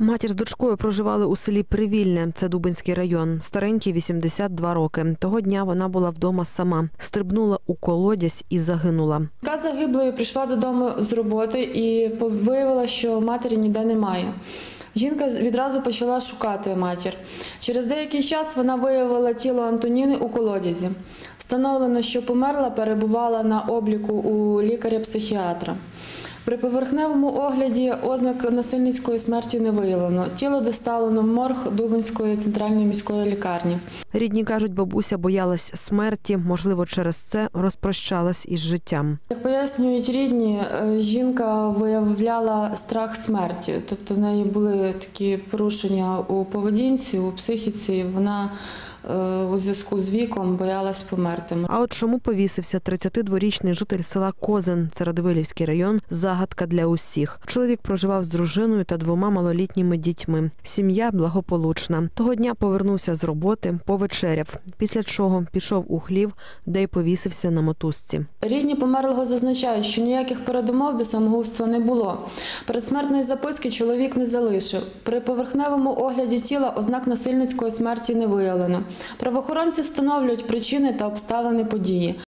Матір з дочкою проживали у селі Привільне, це Дубинський район. Старенькій 82 роки. Того дня вона була вдома сама, стрибнула у колодязь і загинула. Яка загиблою прийшла додому з роботи і виявила, що матері ніде немає. Жінка відразу почала шукати матір. Через деякий час вона виявила тіло Антоніни у колодязі. Встановлено, що померла, перебувала на обліку у лікаря-психіатра. При поверхневому огляді ознак насильницької смерті не виявлено. Тіло доставлено в морг Дубинської центральної міської лікарні. Рідні кажуть, бабуся боялась смерті, можливо, через це розпрощалась із життям. Як пояснюють рідні, е, жінка виявляла страх смерті, тобто в неї були такі порушення у поведінці, у психіці. Вона у зв'язку з віком боялась померти. А от чому повісився 32-річний житель села Козин, це Радивилівський район, загадка для усіх. Чоловік проживав з дружиною та двома малолітніми дітьми. Сім'я благополучна. Того дня повернувся з роботи, повечеряв, після чого пішов у хлів, де й повісився на мотузці. Рідні померлого зазначають, що ніяких передумов до самогубства не було. Передсмертної записки чоловік не залишив. При поверхневому огляді тіла ознак насильницької смерті не виявлено. Правоохоронці встановлюють причини та обставини події.